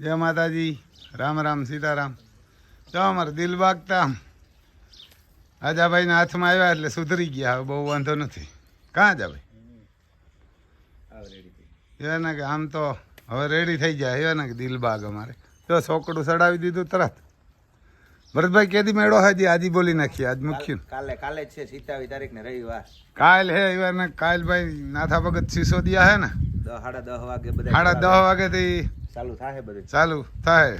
જય માતાજી. રામ રામ સીતારામ. જો અમારે દિલ બાગતા આજાભાઈના હાથમાં આવ્યા એટલે સુધરી ગયા. હવે બહુ વાંધો નથી. કાં આજાભાઈ? ને કે આમ તો હવે રેડી થઈ જાય. એવા ને કે દિલબાગ અમારે. જો છોકડું સડાવી દીધું તરત. ભરતભાઈ કેદી મેળો હાજી? આજી બોલી નાખી આજ મુખ્ય કાલે કાલે છે સિત્તાવીસ તારીખ ને રવિવાર. કાલ હે એવા ને કાલ ભાઈ નાથા ભગત સિસોદિયા હે ને? સાડા દસ વાગે સાડા દસ વાગેથી ચાલુ થાય બધું? ચાલુ થાય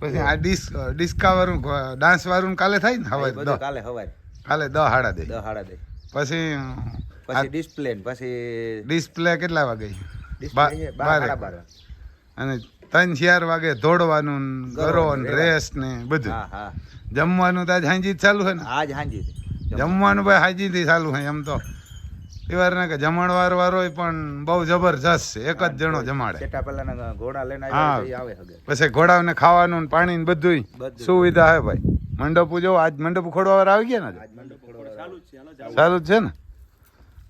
પછી આ ડિસ્ક ડિસ્કા વાળું ડાન્સ વાળું કાલે થાય ને? એ હવે બધું કાલે હવારે. કાલે દહ હાડા દે. દહ હાડા દે. પછી પછી ડિસ્પ્લે પછી ડિસ્પ્લે કેટલા વાગે? બાર. અને ત્રણ ચાર વાગે દોડવાનું ને ગરો, ગરો ને રેસ ને બધું જમવાનું તો આજ હાંજી ચાલુ છે ને? આજ હાંજી જમવાનું ભાઈ હાજી થી ચાલુ હોય એમ તો. એવાર ને કે જમણવાર વાળો પણ બહુ જબરજસ્ત છે. એક જ જણો જમાડે. ચેટા પહેલા ઘોડા લઈને આવે હગે. પછી ઘોડાઓને ખાવાનું ને પાણી ને બધું. સુવિધા હે ભાઈ. મંડપ જો આજ મંડપ ખોડવા આવી ગયા ને ચાલુ સારું જ છે ને?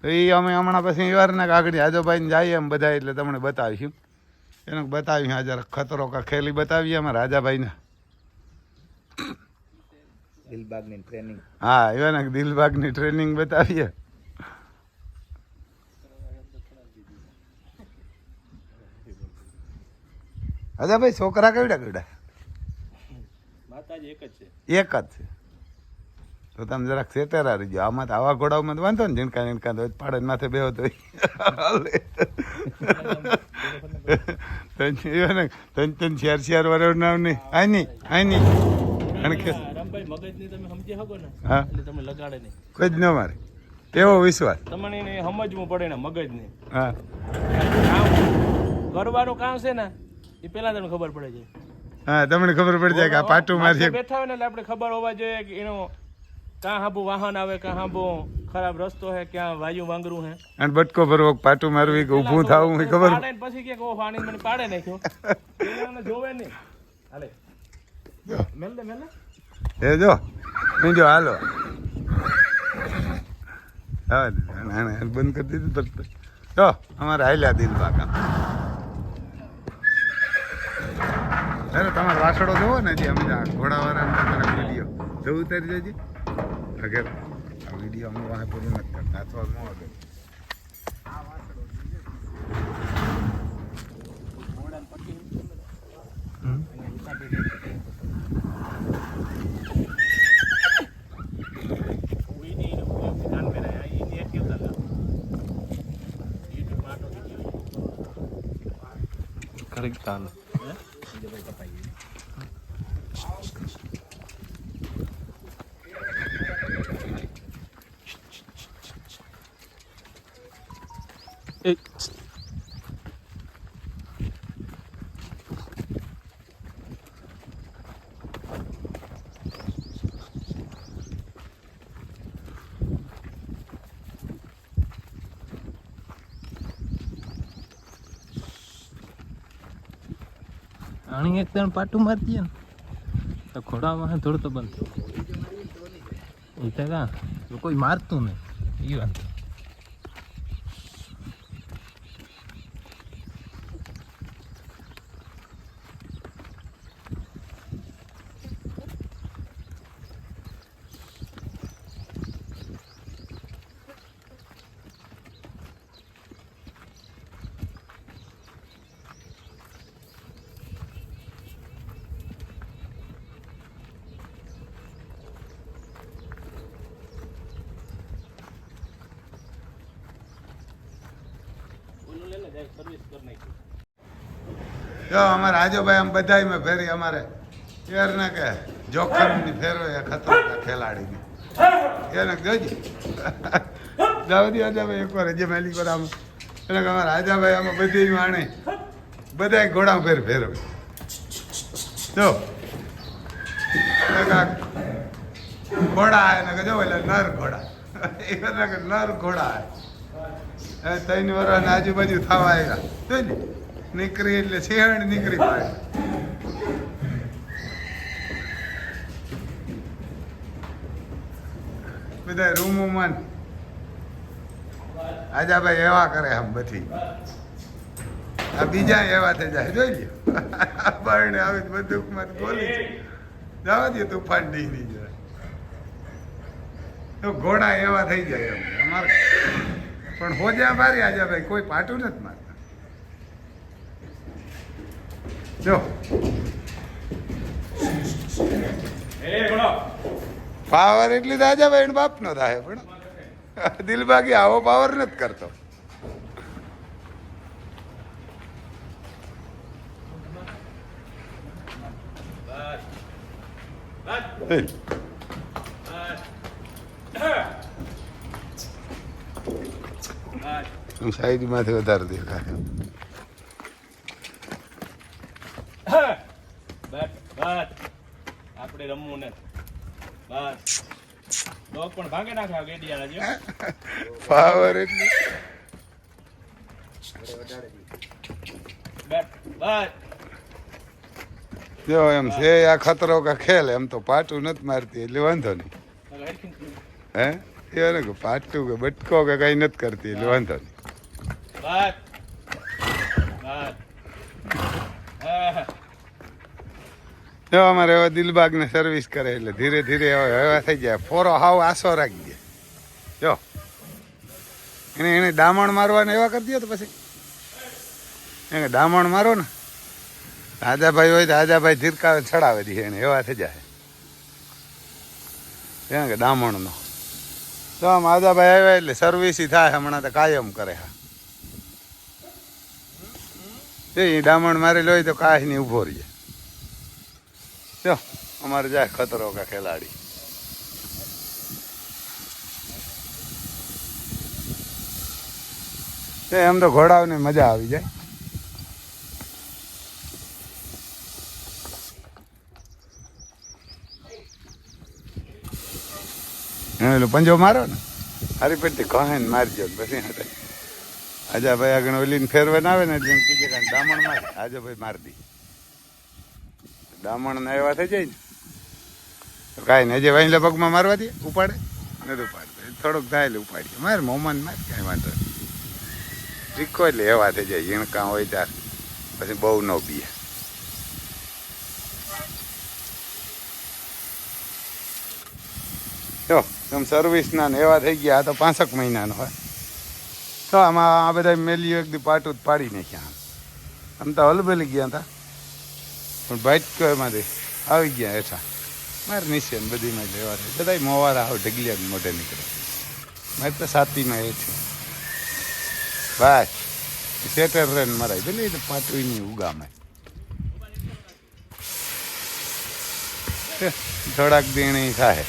તો એ અમે હમણાં પછી ઈવારના કાગડી આજોભાઈને જઈએ એમ બધા એટલે તમને બતાવીશું. એને બતાવ્યું આજે ખતરો કા ખેલી બતાવીએ અમે રાજાભાઈને. દિલબાગની ટ્રેનિંગ હા એવા ને દિલબાગની ટ્રેનિંગ બતાવીએ. રાજાભાઈ છોકરા કેવડા કેવડા? માતાજી એક જ છે. એક જ છે. તો તમે જરાક સેતેરા રહીજો. આમાં તો આવા ઘોડાઓમાં તો વાંધો ને ઝીણકા ઝીણકા તો પાડે માથે બેહો તો ત્રણ ત્રણ ચાર ચાર વર્ષ નામ નહીં આય નહીં કે મગજની તમે સમજી શકો ને? હા. એટલે તમે લગાડે નહીં કોઈ જ ન મારે. એવો વિશ્વાસ. તમને સમજવું પડે ને મગજને. હા. કરવાનું કામ છે ને? એ પહેલા તમને ખબર પડે છે. હા તમને ખબર પડી જાય કે આ પાટું મારી બેઠા હોય ને એટલે આપણે ખબર હોવા જોઈએ કે એનો કાં હાબુ વાહન આવે કાં હાબુ ખરાબ રસ્તો હે ક્યાં વાયુ વાંગરું હે. અને બટકો ભરવો પાટું મારવી કે ઊભું થાવું એ ખબર પડે પછી કે ઓ પાણી મને પાડે નાખ્યો. એને જોવે નહીં. હાલે. મેલ દે મેલ દે. એ જો નહીં જો હાલો. હા ના, બંધ કરી દીધું તરત જો. અમારે હાલ્યા દિલ બાકા અરે તમારો વાસડો જોવો ને જે અમે આ ઘોડાવાળાનો તમારા વીડિયો જવું ઉતારી જજે અગર આ વીડિયો અમે વાહે પૂરું નથી કરતા અથવા ન આગળ આણી એક તણ પાટું મારી દઈએ ને, તો ખોડામાં થોડું તો બંધ. એ તો કોઈ મારતું નહીં. એ જો અમારે આજોભાઈ આમ બધાય ફેરી અમારે. યાર ને કે, જોખમની ફેરો એ ખતરનાક ખેલાડીની. એને જોજી. દાવદી આજાભાઈ એકવાર હજી મેલી પર આમ. એને કે અમારે આજાભાઈ આમાં બધી માણે બધાય ઘોડા ફેર ફેરવે. જો. ઘોડા, એને કે જો એટલે નર ઘોડા. એને કે નર ઘોડા. ત્રણ ને આજુબાજુ થવા આવ્યા જોજી નીકળી એટલે શિયાળ નીકળી પડે બધા રૂમોમાં ને. આજા ભાઈ એવા કરે આમ બધી. આ બીજા એવા થઈ જાય. જોઈ લ્યો. બારણે આવે તો બધું મત બોલી છે. જવા દે તુફાન ડી ની જરા તો ઘોડા એવા થઈ જાય અમારે પણ હોજા મારી આજા ભાઈ કોઈ પાટું નથી મારતા. જો. પાવર એટલી દાજા ભાઈ બાપ નો થાય પણ દિલબાગી આવો પાવર નથી કરતો. સાઈડમાંથી વધારે દેખાય. આપણે રમવું ને. બસ. ડોગ પણ ભાગે નાખે ગેડિયાના જો. પાવર એટલી. બસ બસ. જો એમ છે આ ખતરો કા ખેલ એમ તો પાટું નથી મારતી એટલે વાંધો નહીં. હે? એ કે પાટું કે બટકો કે કઈ નથી કરતી એટલે વાંધો નહીં. જો અમારે દિલબાગ ને સર્વિસ કરે એટલે ધીરે ધીરે હવે હવા થઈ જાય ફોરો હાવ આસો રાખી દે. જો. એને એને દામણ મારવાને એવા કરી દો તો પછી. એને દામણ મારો ને. રાજાભાઈ હોય તો રાજાભાઈ ધીરકાવે ચડાવે દે એને. એવા થઈ જાય. એને કે દામણનો તો આ માધાભાઈ આવ્યા એટલે સર્વિસ થાય, હમણાં તો કાયમ કરે હા. એ દામણ મારેલો હોય તો કાંઈ નહીં ઊભો રહીએ જો, અમારે જાય ખતરો કા ખેલાડી. એમ તો ઘોડાઓને મજા આવી જાય. એને પંજો મારો ને? હારી પેટથી કહે ને મારજો પછી આજા ભાઈ આગળ ઓલીને ફેરવાને આવે ને એટલે કીધે કે દામણ મારે. આજે ભાઈ માર દી. દામણ ને એવા થઈ જાય ને, તો કાંઈ નહીં જે વાંચલા પગમાં મારવા દે, ઉપાડે નથી ઉપાડતો થોડોક થાય એટલે ઉપાડીએ. મારે મોમાન મારે, કાંઈ વાંધો નહીં. રીકો એટલે એવા થઈ જાય, ઝીણકા હોય ત્યાર પછી બહુ ન બીએ જો. તમે સર્વિસના ને એવા થઈ ગયા તો પાંસઠ મહિનાનો હોય. તો આમાં આ બધા મેલીઓ એક દી પાટું પાડી નાખ્યા આમ. તો હલબેલી ગયા હતા પણ ભાટકો એમાંથી, આવી ગયા હેઠા. મારે નીચે બધીમાં લેવા થાય બધા મોવારા આવ ઢગલિયા મોઢે નીકળે. મારે તો સાતીમાં એ છે બસ સેટર રેન મરાય. પેલી તો પાટું ની ઉગામે. થોડાક દીણી થાય.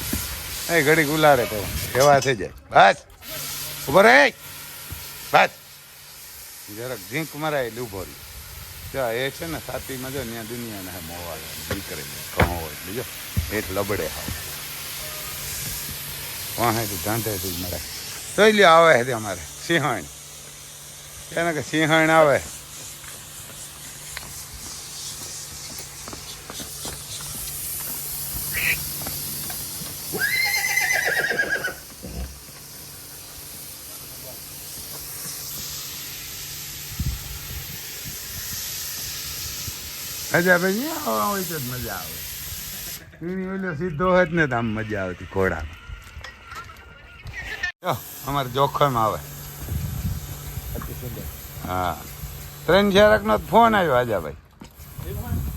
એ ઘડી ગુલારે તો એવા થઈ જાય. બસ ઊભો રે બસ જરાક ઝીંક મરાય એટલે ઊભો રહી જો એ છે ને છાતીમાં જો ત્યાં દુનિયાના મોવા દીકરે કહો હોય બીજો હેઠ લબડે હાવ. વાહેથી જ મળે જોઈ લ્યો આવે છે અમારે. સિંહણ. કે સિંહણ આવે. મજા પછી હોય તો જ મજા આવે. એની ઓલો સીધો હોય ને તો આમ મજા આવતી ઘોડામાં. અમારે જોખમ આવે. હા. ત્રણ ચારકનો ફોન આવ્યો આજા ભાઈ.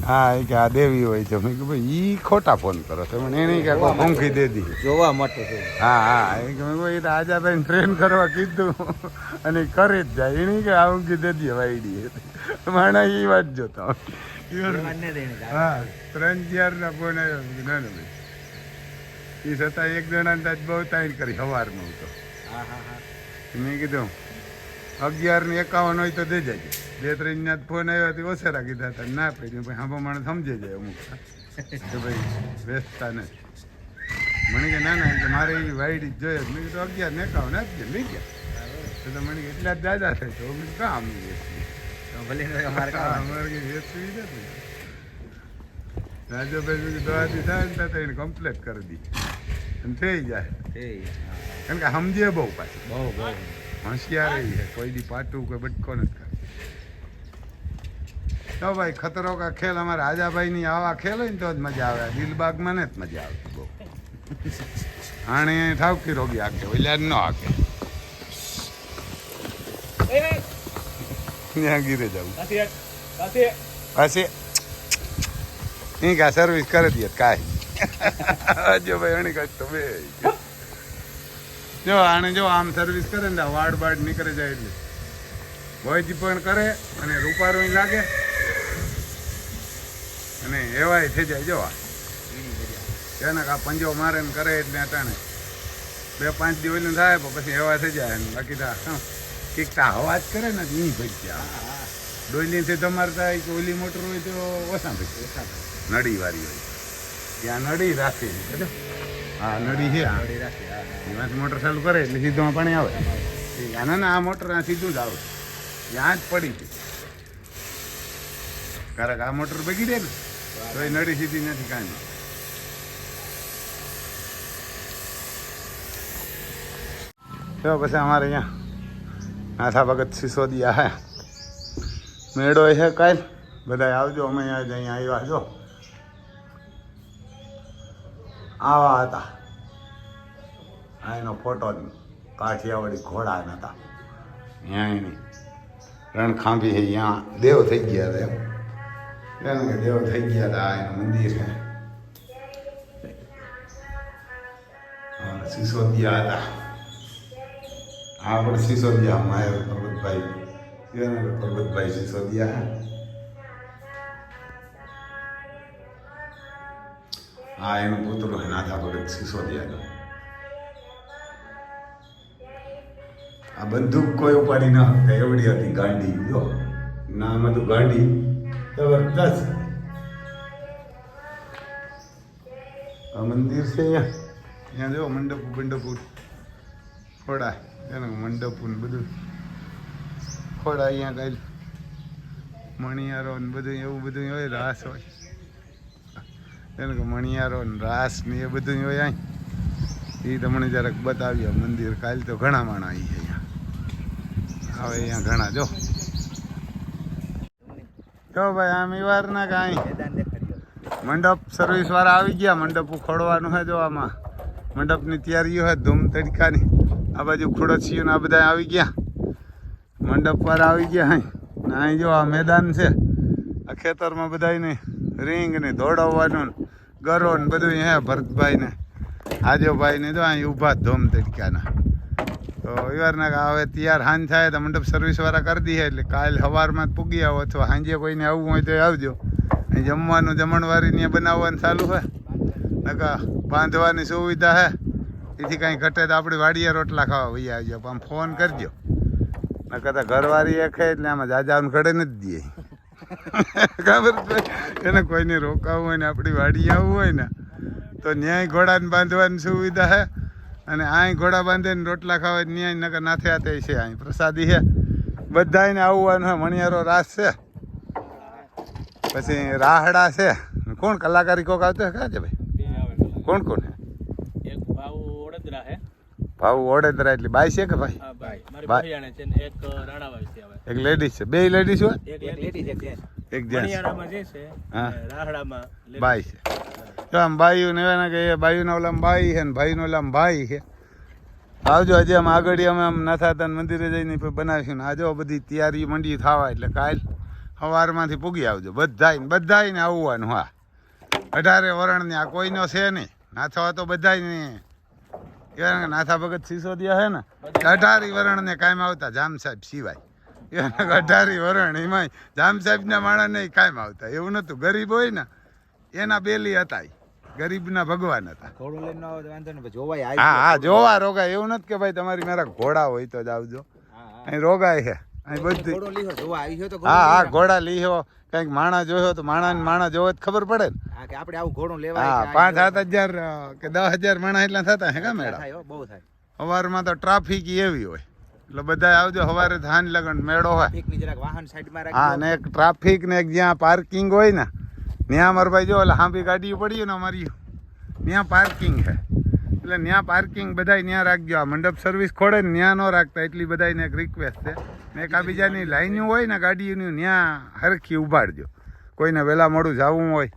હા એ કે આ દેવી હોય છે. મેં કે ભાઈ ઈ ખોટા ફોન કરો છો. મને એને કે ઊંઘી દે દી. જોવા માટે હા હા. એ કે મેં એ તો આજાભાઈ ટ્રેન કરવા કીધું. અને કરી જ જાય. એને કે આ ઊંઘી દે દી વાયડી માણા એ વાત જોતા હા ત્રણ ચાર ના ફોન આવ્યો ના ના ભાઈ. એ છતાં એક જણા બહુ તાઈન કરી સવારમાં તો. મેં કીધું અગિયાર ને એકાવન હોય તો જાય બે ત્રણ ના ફોન આવ્યો તો ઓછેરા કીધા હતા ના પડી ભાઈ હા માણસ સમજી જાય અમુક. ભાઈ બેસતા નથી મને કે ના ના મારે એ વાઈડ જ જોઈએ. મેં કીધું અગિયાર ને એકાવન આપજે લઈ ગયા તો મને એટલા જ દાદા થાય તો કામ ભલે ને અમારે વેચવી નથી. રાજુભાઈ કીધું થાય ને તો એને કમ્પ્લીટ કરી દી. અને થઈ જાય. કારણ કે સમજે બહુ પાછી. બહુ બહુ. હોશિયાર છે કોઈ દી પાટું કોઈ બટકો નથી કરતી તો ભાઈ ખતરો કા ખેલ અમારા રાજાભાઈની આવા ખેલ હોય ને તો જ મજા આવે. દિલબાગમાં ને જ મજા આવે બહુ. આણે ઠાવકી રોગી આખે ઓલા ન હાકે. ત્યાં ગીરે જવું. પછી એ કા સર્વિસ કરી દે કાંઈ. જો ભાઈ કાંઈ તો બે. જો આને જો આમ સર્વિસ કરે ને વાડ બાડ નીકળે જાય એટલે. ભોજ પણ કરે અને રૂપારો લાગે. અને એવાય થઈ જાય જો એને કા પંજો મારે ને કરે એટલે અટાણે. બે પાંચ દિવસ થાય પછી એવા થઈ જાય. બાકી તા હં, કીક તા હવા જ કરે ને ઈ ભજ જાય ડોલીથી તમારે થાય કે ઓલી મોટર હોય તો ઓછા ભજ નડી વાળી હોય. ત્યાં નડી રાખી હા નડી છે એમાંથી મોટર ચાલુ કરે એટલે સીધું પાણી આવે. એ આના ના આ મોટર આ સીધું જ આવે. ત્યાં જ પડી છે કારણ કે આ મોટર બગી દે ને તો એ નડી સીધી નથી કાંઈ. તો પછી અમારે અહીંયા નાથા ભગત સિસોદિયા હે. મેળો છે કાલ. બધા આવજો, અમે અહીંયા અહીંયા આવ્યા, જો. આવા હતા. આ એનો ફોટો કાઠિયાવાડી ઘોડા નતા ત્યાં એની રણખાંભી છે ત્યાં દેવ થઈ ગયા હતા એમ. કે દેવ થઈ ગયા હતા એનું મંદિર છે સિસોદિયા હતા. આ પણ સિસોદિયા માયર પર્વતભાઈ કે પર્વતભાઈ સિસોદિયા હા એનો પુત્ર નાથા ભગત સિસોદિયાનો આ બંદૂક કોઈ ઉપાડી ના હતા એવડી હતી ગાંડી, જો. નામ હતું ગાંડી, જબરદસ્ત. આ મંદિર છે અહીંયા. જો મંડપ મંડપ ખોડા એનું મંડપ ને બધું. ખોડા અહીંયા કઈ મણિયારો ને બધું, એવું બધું હોય, રાસ હોય. એને કે મણિયારો ને રાસ ને એ બધું હોય અહીં. એ તમને જરાક બતાવ્યો મંદિર કાલ તો ઘણા માણા આવી અહીંયા. હવે અહીંયા ઘણા, જો. ભાઈ, આમ ઈવારના કાંઈ. મંડપ સર્વિસ વાળા આવી ગયા, મંડપ ખોડવાનું છે જો આમાં. મંડપની તૈયારીઓ હોય ધૂમ તડકાની. આ બાજુ ખુડસીઓ ને આ બધા આવી ગયા. મંડપ પર આવી ગયા અહીં અહીં જો આ મેદાન છે. આ ખેતરમાં બધાને રીંગ ને દોડાવવાનું ગરો ને બધું હે ભરતભાઈ ને આજોભાઈ ને જો અહીં ઊભા ધૂમ તરીકાના તો રવિવારના હવે તૈયાર હાંજ થાય તો મંડપ સર્વિસવાળા કરી દઈએ એટલે કાલ સવારમાં પૂગી આવો અથવા સાંજે કોઈને આવવું હોય તો આવજો. અહીં જમવાનું જમણવારી ને બનાવવાનું ચાલુ હોય નકા બાંધવાની સુવિધા હે. એથી કાંઈ ઘટે તો આપણી વાડીએ રોટલા ખાવા વહી આવજો. પણ ફોન કરજો. નકર તો ઘરવાળી એક હે એટલે આમાં જાજાને ઘડે નથી દે. ખબર છે? એને કોઈને રોકાવું હોય ને આપણી વાડીએ આવવું હોય ને, તો ન્યાય ઘોડાને બાંધવાની સુવિધા હે. અને અહીં ઘોડા બાંધીને રોટલા ખાવા ન્યાય, નકર નાથે આતે છે અહીં પ્રસાદી છે બધાને આવવાનું હે. મણિયારો રાસ છે. પછી રાહડા છે. કોણ કલાકારી કોક આવતો હે? કાં ભાઈ. કોણ કોણ હે એક ભાવ વડોદરા હે ભાવ વડોદરા એટલે બાઈ છે કે ભાઈ? ભાઈ મારી ભાઈ. ભૈયાણે છે ને એક લેડીઝ છે બે લેડીઝ હોય? એક જેન્ટ્સ એક જેન્ટ્સ મણિયારામાં છે અને રાહડામાં લેડી. બાઈ છે. જો આમ બાઈઓ ને એના કે બાઈઓના ઓલામાં બાઈ છે ને ભાઈનો ઓલામાં ભાઈ છે. આવજો હજી આમ આગળ અમે આમ નાથાતન મંદિરે જઈને બનાવીશું ને આજો બધી તૈયારી મંડી થવા એટલે કાલ સવારમાંથી પૂગી આવજો. બધાય બધાય આવવાનું હા. અઢારે વરણને આ કોઈનો છે નહીં. નાથવા તો બધાય ને એવા નાથા ભગત સિસોદિયા છે ને અઢારી વરણને કાયમ આવતા જામ સાહેબ સિવાય. એના અઢારી વરણ એમાં જામ સાહેબના માણસ નહીં કાયમ આવતા. એવું નતું. ગરીબ હોય ને એના બેલી હતા. ગરીબના ભગવાન હતા. ઘોડું લઈને ન આવો તો વાંધો જોવાય હા હા જોવા રોગાય. એવું નથી કે ભાઈ તમારી મારા ઘોડા હોય તો જ આવજો. હા હા. અહીં રોગાય છે. અહીં બધું હા હા ઘોડા લીહો કંઈક માણા જોયો તો માણા ને માણા જોવે ખબર પડે ને. કે આપણે આવું ઘોડું લેવા હા પાંચ સાત હજાર કે દસ હજાર માણા એટલા થતા હે કા મેળા? બહુ થાય. સવારમાં તો ટ્રાફિક એવી હોય. એટલે બધા આવજો સવારે ધાન લગન મેળો હોય. વાહન સાઈડમાં હા ને એક ટ્રાફિક ને એક જ્યાં પાર્કિંગ હોય ને ત્યાં મારા ભાઈ જો એટલે હાંભી ગાડીઓ પડી ને અમારી ત્યાં પાર્કિંગ છે એટલે ત્યાં પાર્કિંગ બધાય ત્યાં રાખજો. આ મંડપ સર્વિસ ખોડે ને ત્યાં ન રાખતા. એટલી બધાને એક રિક્વેસ્ટ છે. ને એકબીજાની લાઈનો હોય ને ગાડીઓની ત્યાં હરખી ઉભાડજો. કોઈને વહેલા મોડું જવું હોય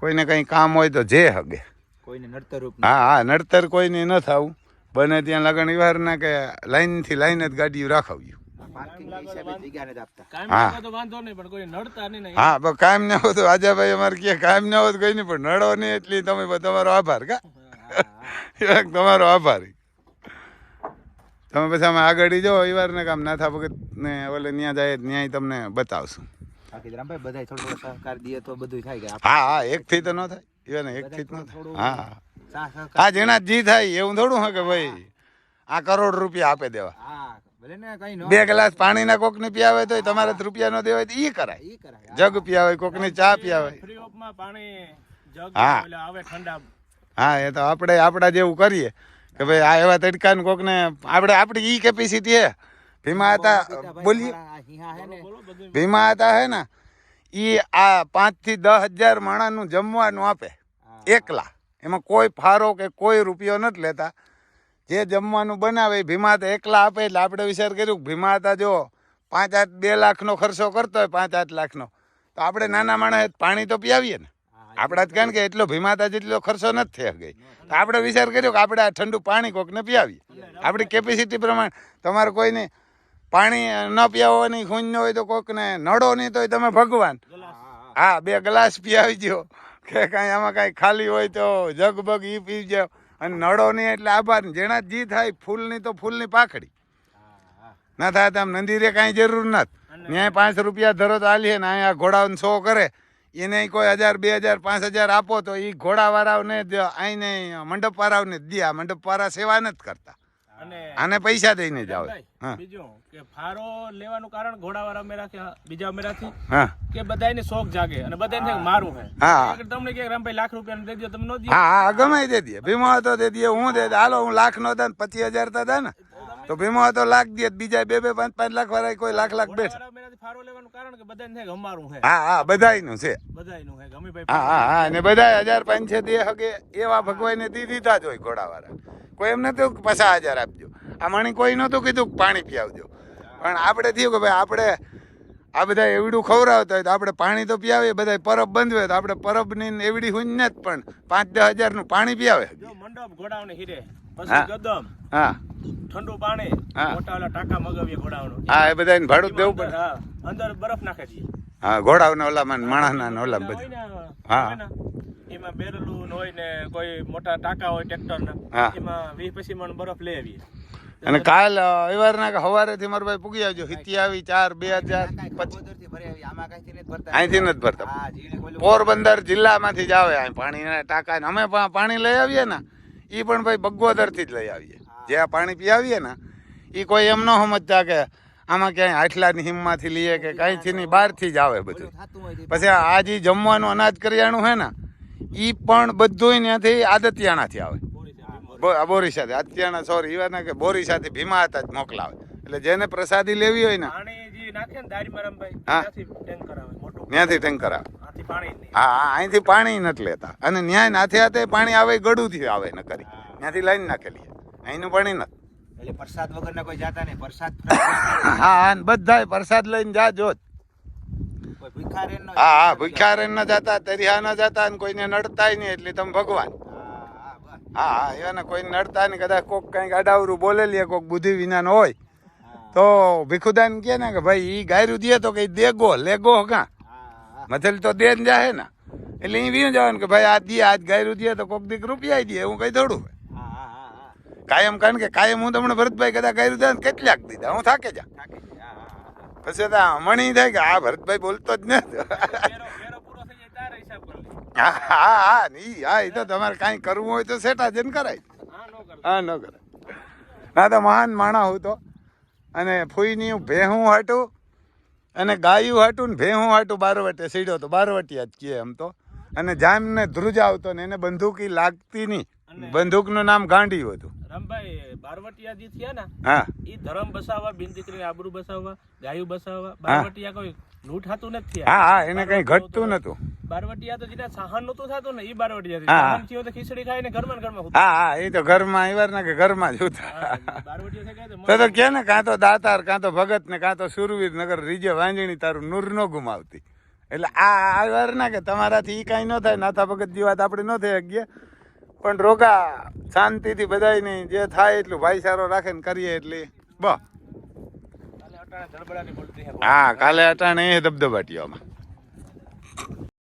કોઈને કંઈ કામ હોય તો જે હગે. કોઈને નડતર હા હા નડતર કોઈને ન થવું. બને ત્યાં લગન વિવારના કે લાઈનથી લાઈન જ ગાડીઓ રાખાવ્યું હા. લાગે તો વાંધો નહીં પણ કોઈ નડતા નહીં ને હા પણ કાયમ ના હોય તો આજાભાઈ અમારે કે કાયમ ના હોય તો કઈ નહીં પણ નડો નહીં એટલી તમે તમારો આભાર કા? તમારો આભારી. તમે પછી અમે આગળ જો ઈવાર ને કામ નાથા ભગત ને ઓલે ત્યાં જાય ત્યાં તમને બતાવશું. બધાય થોડો થોડો સહકાર દે તો બધું થાય કે આપણે. હા હા એકથી તો ન થાય. ઈવન એકથી જ ન થાય. હા. હા જેના જી થાય એવું થોડું હે કે ભાઈ. આ કરોડ રૂપિયા આપે દેવા. હા ભલે ને કઈ નો બે ગ્લાસ પાણીના કોકને પીયાવે તો તમારે રૂપિયા ન દેવાય તો ઈ કરાય. જગ પીવાય પીયાવે કોકને ચા પીયાવે પાણી હા. આવે ઠંડા હા એ તો આપણે આપણા જેવું કરીએ. કે ભાઈ આ એવા તડકા ને કોકને આપણે આપણી ઈ કેપેસિટી હે. ભીમા હતા બોલીએ. બોલો ભીમા હતા હે ને ઈ આ પાંચથી દસ હજાર માણસનું જમવાનું આપે. એકલા. એમાં કોઈ ફારો કે કોઈ રૂપિયો નથી લેતા. જે જમવાનું બનાવે ભીમા હતા એકલા આપે એટલે આપણે વિચાર કર્યું કે ભીમા હતા જો પાંચ આઠ બે લાખનો ખર્ચો કરતો હોય પાંચ આઠ લાખનો. તો આપણે નાના માણસ પાણી તો પીઆવીએ ને. આપણા જ કારણ કે એટલો ભીમાતા જેટલો ખર્ચો નથી થયો ગઈ. તો આપણે વિચાર કર્યો કે આપણે આ ઠંડુ પાણી કોકને પીઆવીએ. આપણી કેપેસિટી પ્રમાણે તમારે કોઈને પાણી ન પીવાની ખૂંજ ન હોય તો કોકને નડો નહીં તો તમે ભગવાન. હા બે ગ્લાસ પીઆવી દો કે કાંઈ આમાં કાંઈ ખાલી હોય તો જગબગ એ પી જાઓ અને નળો નહીં એટલે આભાર. જેના જી થાય ફૂલની તો ફૂલની પાખડી. ના થાય તો આમ નંદીરે કાંઈ જરૂર નથી. ન્યાય પાંચ રૂપિયા ધરો તો આલીએ ને અહીંયા ઘોડાઓને શો કરે. એને કોઈ હજાર બે હજાર પાંચ હજાર આપો તો એ ઘોડાવાળાઓને જ આઈને મંડપવાળાઓને જ દે. આ મંડપવાળા સેવા નથી કરતા. અને આને પૈસા દઈને જ આવે. બીજું કે ફારો લેવાનું કારણ ઘોડાવાળા રાખ્યા બીજા હા. કે બધાને શોખ જાગે અને બધાને મારું હે. હા. તમને કે રામભાઈ લાખ રૂપિયા દે દો તમે નો દો. હા હા ગમે તે દે ભીમો તો દે દે હું દે દે. હાલો હું લાખ નો દે પચીસ હજાર તો દે ને. તો ભીમો હતો લાખ દે બીજા બે બે પાંચ પાંચ લાખ વાળા કોઈ લાખ લાખ બેઠા. હે હા હા બધાયનું છે. હે હા હા હા ને બધા હજાર પાંચસો દે હગે એવા ભગવાનને દી દીધા જ હોય ઘોડાવાળા. કોઈ એમ નથી પચાસ હજાર આપજો. આ માણી કોઈ નહોતું કીધું પાણી પીવજો. પણ આપણે થયું કે ભાઈ આપણે આ બધા એવડું ખવડાવતા હોય તો આપણે પાણી તો પીવાવીએ બધા પરબ બંધ હોય તો આપણે પરબની ને એવડી હુંજ જ પણ પાંચ દસ હજારનું પાણી પીવે મંડપ ઘોડાઓને હીરે. હા. પછી ગદમ. હા. ઠંડુ પાણી. હા. મોટા ઓલા ટાંકા મગાવીએ ઘોડાઓનું. હા એ બધાને ભાડું જ દેવું પડે હા અંદર બરફ નાખે છે. હા ઘોડાઓને ઓલામાં ને માણસના ને બધું. હા. એમાં બેરલું હોય ને કોઈ મોટા ટાંકા હોય ટ્રેક્ટર હા. એમાં વીસ પછી મણ બરફ લઈ આવીએ. અને કાલ એવારના કે સવારેથી મારા ભાઈ પૂગી આવજો. હિતી આવી ચાર બે હજાર અહીંથી નથી ભરતા. પોરબંદર જિલ્લામાંથી જ આવે. અહીં પાણીના ટાંકા ને અમે પાણી લઈ આવીએ ને એ પણ ભાઈ બગોદરથી જ લઈ આવીએ. જે આ પાણી પીઆવીએ ને એ કોઈ એમ ન સમજતા કે આમાં ક્યાંય આટલાની હિમમાંથી લઈએ કે કાંઈથી નહીં બહારથી જ આવે બધું. પછી આ જે જમવાનું અનાજ કરિયાણું હે ને એ પણ બધું ત્યાંથી આદતિયાણાથી આવે. બોરીસાથી આદતિયાણા સોરી એવા ના કે બોરીસાથી ભીમા હતા જ મોકલાવે. એટલે જેને પ્રસાદી લેવી હોય ને. ત્યાંથી ટેન્કર આવે. હા અહીંથી પાણી નથી લેતા. અને ન્યાય નાથે હાથે પાણી આવે ગળુથી આવે ન કરી. ત્યાંથી લાઈન નાખેલી. અહીંનું પાણી નથી. એટલે પ્રસાદ વગરના કોઈ જાતા નહીં. પ્રસાદ હા હા બધાય પ્રસાદ લઈને જાજો જ કોઈ ભિખારી ન હા હા ભૂખ્યા ન જતા તરિયા ન જતા ને કોઈને નડતાય નહીં એટલે તમે ભગવાન. હા હા એને કોઈને નડતા નહીં કદાચ કોક કંઈક અડાવરું બોલેલી કોક બુદ્ધિ વિનાનો હોય. તો ભીખુદાન કહે ને કે ભાઈ એ ગાયરું દે તો કઈ દેગો લેગો કાં? મથેલ તો દે ને જાહે ને. એટલે એ વીણ જવાનું કે ભાઈ આ દે આજ ગાયરું દે તો કોક દીક રૂપિયા દે હું કઈ હા કાયમ કારણ કે કાયમ હું તમને ભરતભાઈ કદાચ ગાયરું દે ને કેટલાક દીધા હું થાકે જા. પછી તો મણી થાય કે આ ભરતભાઈ બોલતો જ નથી. લે. હા હા હા ઈ હા એ તો તમારે કાંઈ કરવું હોય તો સેટા જઈને કરાય. હા નો ન કરાય. ના તો મહાન માણા હું તો. અને ફૂઈની ભેહું હાટું. અને ગાયું હાટું ને ભેહું હાટું બારવટે સીડ્યો તો બારવટિયા જ કીએ એમ તો. અને જામને ધ્રુજ આવતો ને એને બંદૂકી લાગતી નહીં. બંદૂકનું નામ ગાંડિયું હતું. રામભાઈ બારવટિયા જે થયા ને હા. ઈ ધર્મ બસાવવા બિન દીકરીને આબરૂ બસાવવા ગાયું બસાવવા બારવટિયા કોઈ લૂંટ થતું નથી હા હા એને કઈ ઘટતું નતું. બારવટિયા તો જેના સહન નતું થતું ને ઈ બારવટિયા હા, હા. સહન થયું તો ખીચડી ખાઈને ને ઘરમાં હા હા એ તો ઘરમાં આવ્યા ને કે ઘરમાં જ ઉતા બારવટિયા થઈ ગયા તો તો તો કે ને કાં તો દાતાર કાં તો ભગત ને કાં તો સુરવીર નગર રીજે વાંજણી તારું નૂર ન ગુમાવતી. એટલે આ આવ્યા ના કે તમારાથી ઈ કાંઈ ન થાય નાથા ભગત જીવાત આપડે આપણે ન થઈ શકીએ પણ રોગા શાંતિથી બધાય નહીં જે થાય એટલું ભાઈ સારું રાખે ને કરીએ એટલે. બ. હા કાલે અટાણે એ ધબધબાટીઓમાં